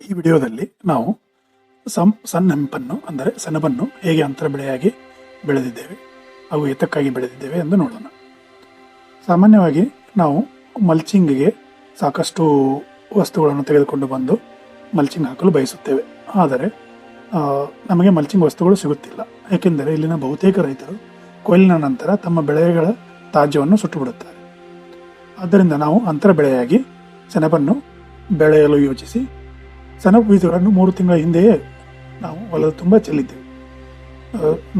ಈ ವಿಡಿಯೋದಲ್ಲಿ ನಾವು ಸಂ ಹೆಂಪನ್ನು ಅಂದರೆ ಸೆಣಬನ್ನು ಹೇಗೆ ಅಂತರ ಬೆಳೆಯಾಗಿ ಬೆಳೆದಿದ್ದೇವೆ, ಹಾಗೂ ಎತ್ತಕ್ಕಾಗಿ ಬೆಳೆದಿದ್ದೇವೆ ಎಂದು ನೋಡೋಣ. ಸಾಮಾನ್ಯವಾಗಿ ನಾವು ಮಲ್ಚಿಂಗ್ಗೆ ಸಾಕಷ್ಟು ವಸ್ತುಗಳನ್ನು ತೆಗೆದುಕೊಂಡು ಬಂದು ಮಲ್ಚಿಂಗ್ ಹಾಕಲು ಬಯಸುತ್ತೇವೆ. ಆದರೆ ನಮಗೆ ಮಲ್ಚಿಂಗ್ ವಸ್ತುಗಳು ಸಿಗುತ್ತಿಲ್ಲ. ಏಕೆಂದರೆ, ಇಲ್ಲಿನ ಬಹುತೇಕ ರೈತರು ಕೊಯ್ಲಿನ ನಂತರ ತಮ್ಮ ಬೆಳೆಗಳ ತಾಜ್ಯವನ್ನು ಸುಟ್ಟುಬಿಡುತ್ತಾರೆ. ಆದ್ದರಿಂದ ನಾವು ಅಂತರ ಬೆಳೆಯಾಗಿ ಸೆಣಬನ್ನು ಬೆಳೆಯಲು ಯೋಚಿಸಿ ಸೆಣಬು ಬೀಜಗಳನ್ನು ಮೂರು ತಿಂಗಳ ಹಿಂದೆಯೇ ನಾವು ಹೊಲದ ತುಂಬ ಚೆಲ್ಲಿದ್ದೇವೆ.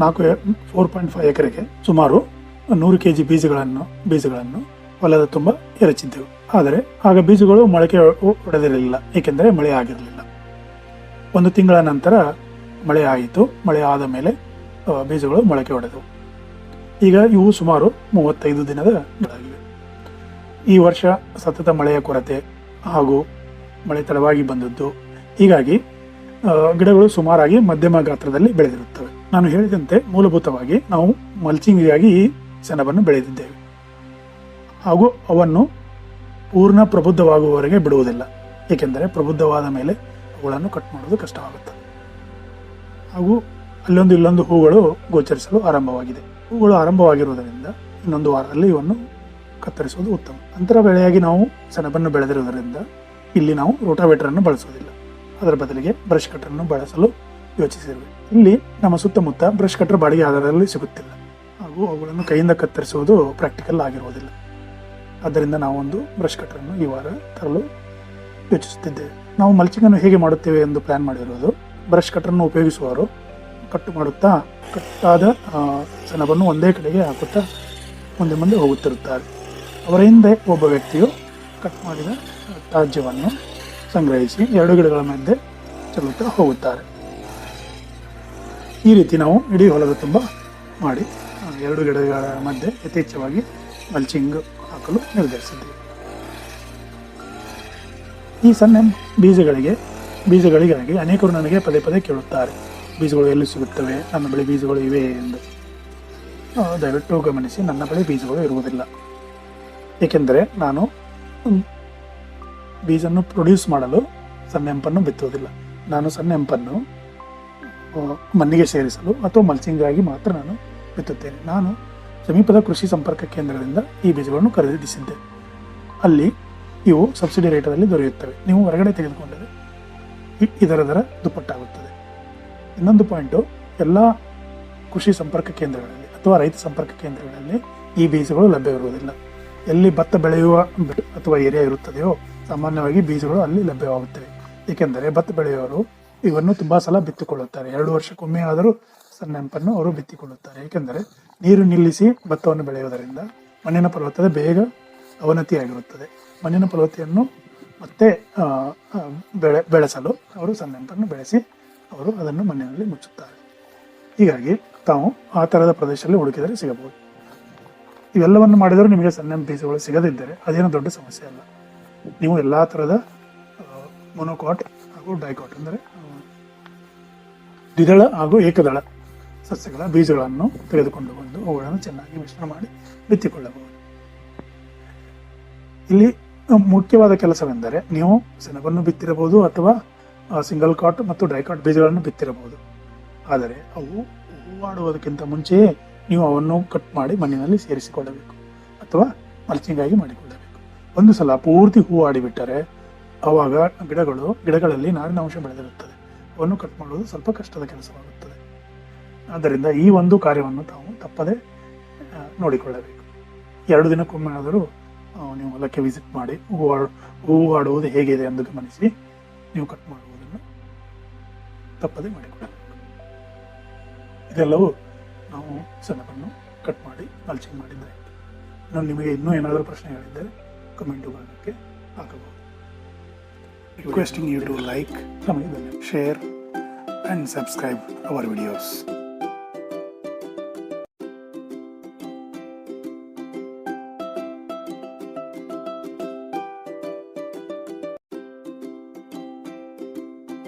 ನಾಲ್ಕು ಫೋರ್ ಪಾಯಿಂಟ್ ಫೈವ್ ಎಕರೆಗೆ ಸುಮಾರು ನೂರು ಕೆ ಜಿ ಬೀಜಗಳನ್ನು ಬೀಜಗಳನ್ನು ಹೊಲದ ತುಂಬ ಎರಚಿದ್ದೆವು. ಆದರೆ ಆಗ ಬೀಜಗಳು ಮೊಳಕೆ ಹೊಡೆದಿರಲಿಲ್ಲ ಏಕೆಂದರೆ ಮಳೆ ಆಗಿರಲಿಲ್ಲ. ಒಂದು ತಿಂಗಳ ನಂತರ ಮಳೆ ಆಯಿತು. ಮಳೆ ಆದ ಮೇಲೆ ಬೀಜಗಳು ಮೊಳಕೆ ಹೊಡೆದವು ಈಗ ಇವು ಸುಮಾರು ಮೂವತ್ತೈದು ದಿನದ ಗಿಡಗಳಾಗಿವೆ ಈ ವರ್ಷ ಸತತ ಮಳೆಯ ಕೊರತೆ ಹಾಗೂ ಮಳೆ ತಡವಾಗಿ ಬಂದದ್ದು ಹೀಗಾಗಿ ಗಿಡಗಳು ಸುಮಾರಾಗಿ ಮಧ್ಯಮ ಗಾತ್ರದಲ್ಲಿ ಬೆಳೆದಿರುತ್ತವೆ. ನಾನು ಹೇಳಿದಂತೆ ಮೂಲಭೂತವಾಗಿ ನಾವು ಮಲ್ಚಿಂಗಿಗಾಗಿ ಈ ಸೆಣಬನ್ನು ಬೆಳೆದಿದ್ದೇವೆ. ಹಾಗೂ ಅವನ್ನು ಪೂರ್ಣ ಪ್ರಬುದ್ಧವಾಗುವವರೆಗೆ ಬಿಡುವುದಿಲ್ಲ. ಏಕೆಂದರೆ ಪ್ರಬುದ್ಧವಾದ ಮೇಲೆ ಅವುಗಳನ್ನು ಕಟ್ ಮಾಡುವುದು ಕಷ್ಟವಾಗುತ್ತದೆ. ಹಾಗೂ ಅಲ್ಲೊಂದು ಇಲ್ಲೊಂದು ಹೂಗಳು ಗೋಚರಿಸಲು ಆರಂಭವಾಗಿದೆ. ಹೂಗಳು ಆರಂಭವಾಗಿರುವುದರಿಂದ ಇನ್ನೊಂದು ವಾರದಲ್ಲಿ ಇವನ್ನು ಕತ್ತರಿಸುವುದು ಉತ್ತಮ. ಅಂತರ ಬೆಳೆಯಾಗಿ ನಾವು ಸೆಣಬನ್ನು ಬೆಳೆದಿರುವುದರಿಂದ ಇಲ್ಲಿ ನಾವು ರೋಟಾವೇಟರನ್ನು ಬಳಸುವುದಿಲ್ಲ. ಅದರ ಬದಲಿಗೆ ಬ್ರಷ್ ಕಟರ್ ಅನ್ನು ಬಳಸಲು ಯೋಚಿಸಿರುವೆ. ಇಲ್ಲಿ ನಮ್ಮ ಸುತ್ತಮುತ್ತ ಬ್ರಷ್ ಕಟರ್ ಬಾಡಿಗೆ ಆಧಾರದಲ್ಲಿ ಸಿಗುತ್ತಿಲ್ಲ. ಹಾಗೂ ಅವುಗಳನ್ನು ಕೈಯಿಂದ ಕತ್ತರಿಸುವುದು ಪ್ರಾಕ್ಟಿಕಲ್ ಆಗಿರುವುದಿಲ್ಲ. ಆದ್ದರಿಂದ ನಾವೊಂದು ಬ್ರಷ್ ಕಟರ್ ಅನ್ನು ಈ ವಾರ ತರಲು ಯೋಚಿಸುತ್ತಿದ್ದೇವೆ. ನಾವು ಮಲ್ಚಿಂಗ್ ಅನ್ನು ಹೇಗೆ ಮಾಡುತ್ತೇವೆ ಎಂದು ಪ್ಲಾನ್ ಮಾಡಿರುವುದು. ಬ್ರಷ್ ಕಟರ್ ಅನ್ನು ಉಪಯೋಗಿಸುವವರು ಕಟ್ಟು ಮಾಡುತ್ತಾ, ಕಟ್ಟಾದ ಸೆಣಬನ್ನು ಒಂದೇ ಕಡೆಗೆ ಹಾಕುತ್ತಾ ಮುಂದೆ ಮುಂದೆ ಹೋಗುತ್ತಿರುತ್ತಾರೆ. ಅವರ ಹಿಂದೆ ಒಬ್ಬ ವ್ಯಕ್ತಿಯು ಕಟ್ ಮಾಡಿದ ತ್ಯಾಜ್ಯವನ್ನು ಸಂಗ್ರಹಿಸಿ ಎರಡು ಗಿಡಗಳ ಮಧ್ಯೆ ಚೆಲ್ಲುತ್ತಾ ಹೋಗುತ್ತಾರೆ. ಈ ರೀತಿ ನಾವು ಇಡೀ ಹೊಲದ ತುಂಬ ಮಾಡಿ ಎರಡು ಗಿಡಗಳ ಮಧ್ಯೆ ಯಥೇಚ್ಛವಾಗಿ ಮಲ್ಚಿಂಗ್ ಹಾಕಲು ನಿರ್ಧರಿಸಿದ್ದೀವಿ. ಈ ಸಣ್ಣ ಬೀಜಗಳಿಗೆ, ಬೀಜಗಳಿಗಾಗಿ ಅನೇಕರು ನನಗೆ ಪದೇ ಪದೇ ಕೇಳುತ್ತಾರೆ. ಬೀಜಗಳು ಎಲ್ಲಿ ಸಿಗುತ್ತವೆ? ನನ್ನ ಬಳಿ ಬೀಜಗಳು ಇವೆ ಎಂದು. ದಯವಿಟ್ಟು ಗಮನಿಸಿ ನನ್ನ ಬಳಿ ಬೀಜಗಳು ಇರುವುದಿಲ್ಲ. ಏಕೆಂದರೆ ನಾನು ಬೀಜನ್ನು ಪ್ರೊಡ್ಯೂಸ್ ಮಾಡಲು ಸಣ್ಣ ಹೆಂಪನ್ನು ಬಿತ್ತುವುದಿಲ್ಲ. ನಾನು ಸಣ್ಣ ಹೆಂಪನ್ನು ಮಣ್ಣಿಗೆ ಸೇರಿಸಲು ಅಥವಾ ಮಲ್ಚಿಂಗಾಗಿ ಮಾತ್ರ ನಾನು ಬಿತ್ತುತ್ತೇನೆ. ನಾನು ಸಮೀಪದ ಕೃಷಿ ಸಂಪರ್ಕ ಕೇಂದ್ರದಿಂದ ಈ ಬೀಜಗಳನ್ನು ಖರೀದಿಸಿದ್ದೆ. ಅಲ್ಲಿ ಇವು ಸಬ್ಸಿಡಿ ರೇಟಲ್ಲಿ ದೊರೆಯುತ್ತವೆ. ನೀವು ಹೊರಗಡೆ ತೆಗೆದುಕೊಂಡರೆ ಇದರ ದರ ದುಪ್ಪಟ್ಟಾಗುತ್ತದೆ. ಇನ್ನೊಂದು ಪಾಯಿಂಟು ಎಲ್ಲ ಕೃಷಿ ಸಂಪರ್ಕ ಕೇಂದ್ರಗಳಲ್ಲಿ ಅಥವಾ ರೈತ ಸಂಪರ್ಕ ಕೇಂದ್ರಗಳಲ್ಲಿ ಈ ಬೀಜಗಳು ಲಭ್ಯವಿರುವುದಿಲ್ಲ. ಎಲ್ಲಿ ಭತ್ತ ಬೆಳೆಯುವ ಅಥವಾ ಏರಿಯಾ ಇರುತ್ತದೆಯೋ ಸಾಮಾನ್ಯವಾಗಿ ಬೀಜಗಳು ಅಲ್ಲಿ ಲಭ್ಯವಾಗುತ್ತವೆ. ಏಕೆಂದರೆ ಭತ್ತ ಬೆಳೆಯುವವರು ಇವನ್ನು ತುಂಬಾ ಸಲ ಬಿತ್ತಿಕೊಳ್ಳುತ್ತಾರೆ. ಎರಡು ವರ್ಷಕ್ಕೊಮ್ಮೆ ಆದರೂ ಸಣ್ಣ ನೆಂಪನ್ನು ಅವರು ಬಿತ್ತಿಕೊಳ್ಳುತ್ತಾರೆ. ಏಕೆಂದರೆ ನೀರು ನಿಲ್ಲಿಸಿ ಭತ್ತವನ್ನು ಬೆಳೆಯುವುದರಿಂದ ಮಣ್ಣಿನ ಫಲವತ್ತತೆ ಬೇಗ ಅವನತಿಯಾಗಿರುತ್ತದೆ. ಮಣ್ಣಿನ ಫಲವತ್ತೆಯನ್ನು ಮತ್ತೆ ಬೆಳೆ, ಬೆಳೆಸಲು ಅವರು ಸಣ್ಣ ನೆಂಪನ್ನು ಬೆಳೆಸಿ ಅವರು ಅದನ್ನು ಮಣ್ಣಿನಲ್ಲಿ ಮುಚ್ಚುತ್ತಾರೆ. ಹೀಗಾಗಿ ತಾವು ಆ ಥರದ ಪ್ರದೇಶದಲ್ಲಿ ಹುಡುಕಿದರೆ ಸಿಗಬಹುದು. ಇವೆಲ್ಲವನ್ನು ಮಾಡಿದರೂ ನಿಮಗೆ ಸಣ್ಣ ಬೀಜಗಳು ಸಿಗದಿದ್ದರೆ ಅದೇನು ದೊಡ್ಡ ಸಮಸ್ಯೆ ಅಲ್ಲ. ನೀವು ಎಲ್ಲ ಥರದ ಮೊನೋಕಾಟ್ ಹಾಗೂ ಡೈಕಾಟ್ ಅಂದರೆ ದ್ವಿದಳ ಹಾಗೂ ಏಕದಳ ಸಸ್ಯಗಳ ಬೀಜಗಳನ್ನು ತೆಗೆದುಕೊಂಡು ಬಂದು ಅವುಗಳನ್ನು ಚೆನ್ನಾಗಿ ಮಿಶ್ರಣ ಮಾಡಿ ಬಿತ್ತಿಕೊಳ್ಳಬಹುದು. ಇಲ್ಲಿ ಮುಖ್ಯವಾದ ಕೆಲಸವೆಂದರೆ ನೀವು ಸೆಣಬನ್ನು ಬಿತ್ತಿರಬಹುದು ಅಥವಾ ಸಿಂಗಲ್ ಕಾಟ್ ಮತ್ತು ಡೈಕಾಟ್ ಬೀಜಗಳನ್ನು ಬಿತ್ತಿರಬಹುದು. ಆದರೆ ಅವು ಹೂವಾಡುವುದಕ್ಕಿಂತ ಮುಂಚೆಯೇ ನೀವು ಅವನ್ನು ಕಟ್ ಮಾಡಿ ಮಣ್ಣಿನಲ್ಲಿ ಸೇರಿಸಿಕೊಳ್ಳಬೇಕು ಅಥವಾ ಮಲ್ಚಿಂಗ್ ಆಗಿ ಮಾಡಿಕೊಳ್ಳಬೇಕು. ಒಂದು ಸಲ ಪೂರ್ತಿ ಹೂ ಆಡಿಬಿಟ್ಟರೆ ಅವಾಗ ಗಿಡಗಳು, ಗಿಡಗಳಲ್ಲಿ ನಾರಿನ ಅಂಶ ಬೆಳೆದಿರುತ್ತದೆ. ಅವನ್ನು ಕಟ್ ಮಾಡುವುದು ಸ್ವಲ್ಪ ಕಷ್ಟದ ಕೆಲಸವಾಗುತ್ತದೆ. ಆದ್ದರಿಂದ ಈ ಒಂದು ಕಾರ್ಯವನ್ನು ತಾವು ತಪ್ಪದೆ ನೋಡಿಕೊಳ್ಳಬೇಕು. ಎರಡು ದಿನಕ್ಕೊಮ್ಮೆ ಆದರೂ ನೀವು ಹೊಲಕ್ಕೆ ವಿಸಿಟ್ ಮಾಡಿ ಹೂ ಆಡ್- ಹೂ ಆಡುವುದು ಹೇಗಿದೆ ಎಂದು ಗಮನಿಸಿ ನೀವು ಕಟ್ ಮಾಡುವುದನ್ನು ತಪ್ಪದೆ ಮಾಡಿಕೊಳ್ಳಬೇಕು. ಇದೆಲ್ಲವೂ ನಾವು ಸೆಣಬನ್ನು ಕಟ್ ಮಾಡಿ ಮಲ್ಚಿಂಗ್ ಮಾಡಿದ್ದೆ ನಾನು ನಿಮಗೆ ಇನ್ನೂ ಏನಾದರೂ ಪ್ರಶ್ನೆಗಳಿದ್ದರೆ ಕಮೆಂಟ್ ಭಾಗಕ್ಕೆ ಹಾಕಬಹುದು requesting you to like share and subscribe our videos.